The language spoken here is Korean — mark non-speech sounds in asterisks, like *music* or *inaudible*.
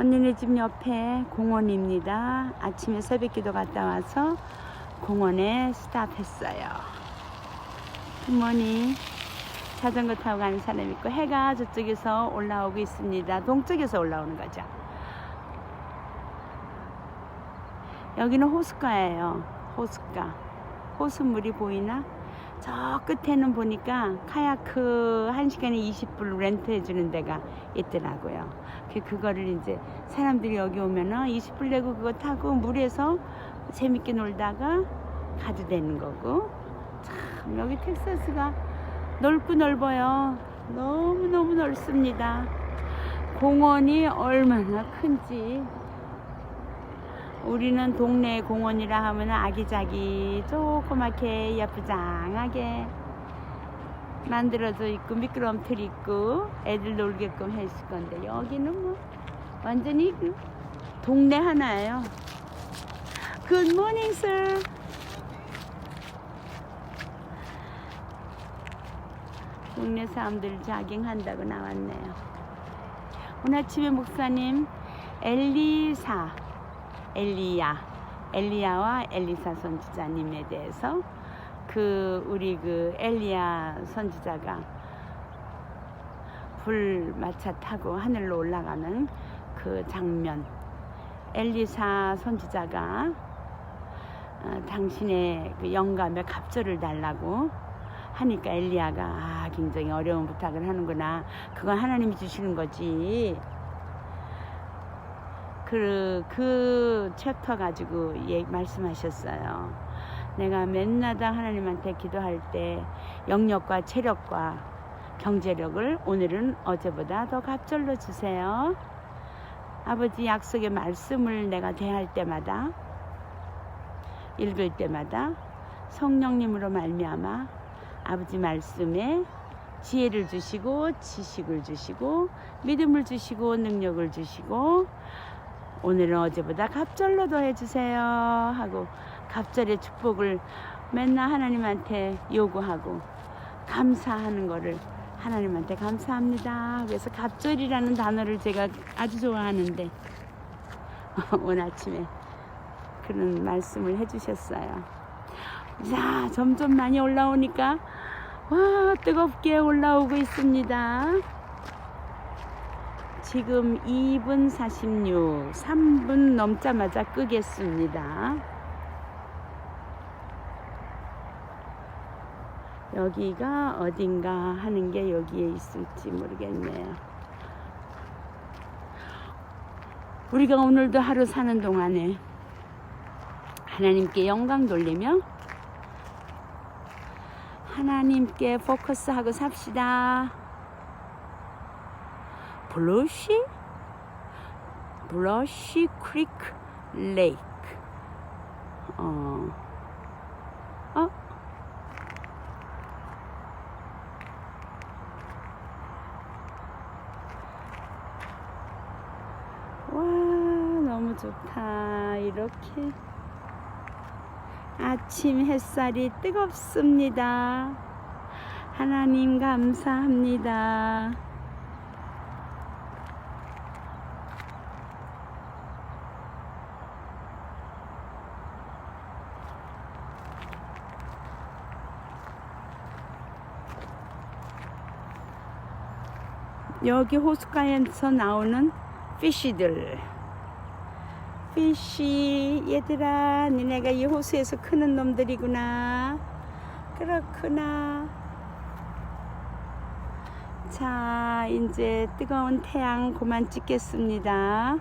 언니네 집 옆에 공원입니다. 아침에 새벽 기도 갔다 와서 공원에 스탑했어요. 굿모닝. 자전거 타고 가는 사람 있고 해가 저쪽에서 올라오고 있습니다. 동쪽에서 올라오는 거죠. 여기는 호숫가예요. 호숫가. 호수물이 보이나? 저 끝에는 보니까 카야크 한 시간에 20불 렌트해 주는 데가 있더라고요. 그 그거를 이제 사람들이 여기 오면은 20불 내고 그거 타고 물에서 재밌게 놀다가 가도 되는 거고. 참 여기 텍사스가 넓고 넓어요. 너무 너무 넓습니다. 공원이 얼마나 큰지 우리는 동네 공원이라 하면 아기자기 조그맣게 예쁘장하게 만들어져 있고 미끄럼틀 있고 애들 놀게끔 했을 건데 여기는 뭐 완전히 그 동네 하나예요. Good sir. 동네 사람들 자깅한다고 나왔네요. 오늘 아침에 목사님 엘리사 엘리야, 엘리야와 엘리사 선지자님에 대해서 그 우리 그 엘리야 선지자가 불 마차 타고 하늘로 올라가는 그 장면. 엘리사 선지자가 어, 당신의 그 영감에 갑절을 달라고 하니까 엘리야가 아, 굉장히 어려운 부탁을 하는구나. 그건 하나님이 주시는 거지. 그, 그 챕터 가지고 예, 말씀하셨어요. 내가 맨나당 하나님한테 기도할 때 영력과 체력과 경제력을 오늘은 어제보다 더 갑절로 주세요. 아버지 약속의 말씀을 내가 대할 때마다 읽을 때마다 성령님으로 말미암아 아버지 말씀에 지혜를 주시고 지식을 주시고 믿음을 주시고 능력을 주시고 오늘은 어제보다 갑절로 더해 주세요 하고 갑절의 축복을 맨날 하나님한테 요구하고 감사하는 거를 하나님한테 감사합니다. 그래서 갑절이라는 단어를 제가 아주 좋아하는데 *laughs* 오늘 아침에 그런 말씀을 해주셨어요. 자, 점점 많이 올라오니까 와 뜨겁게 올라오고 있습니다. 지금 2분 46, 3분 넘자마자 끄겠습니다. 여기가 어딘가 하는 게 여기에 있을지 모르겠네요. 우리가 오늘도 하루 사는 동안에 하나님께 영광 돌리며 하나님께 포커스하고 삽시다. 블러시 블러시 크리크 레이크. 어, 어? 와 너무 좋다. 이렇게. 아침 햇살이 뜨겁습니다. 하나님 감사합니다 여기 호숫가에서 나오는 피쉬들. 피쉬, 얘들아, 니네가 이 호수에서 크는 놈들이구나. 그렇구나. 자, 이제 뜨거운 태양 그만 찍겠습니다.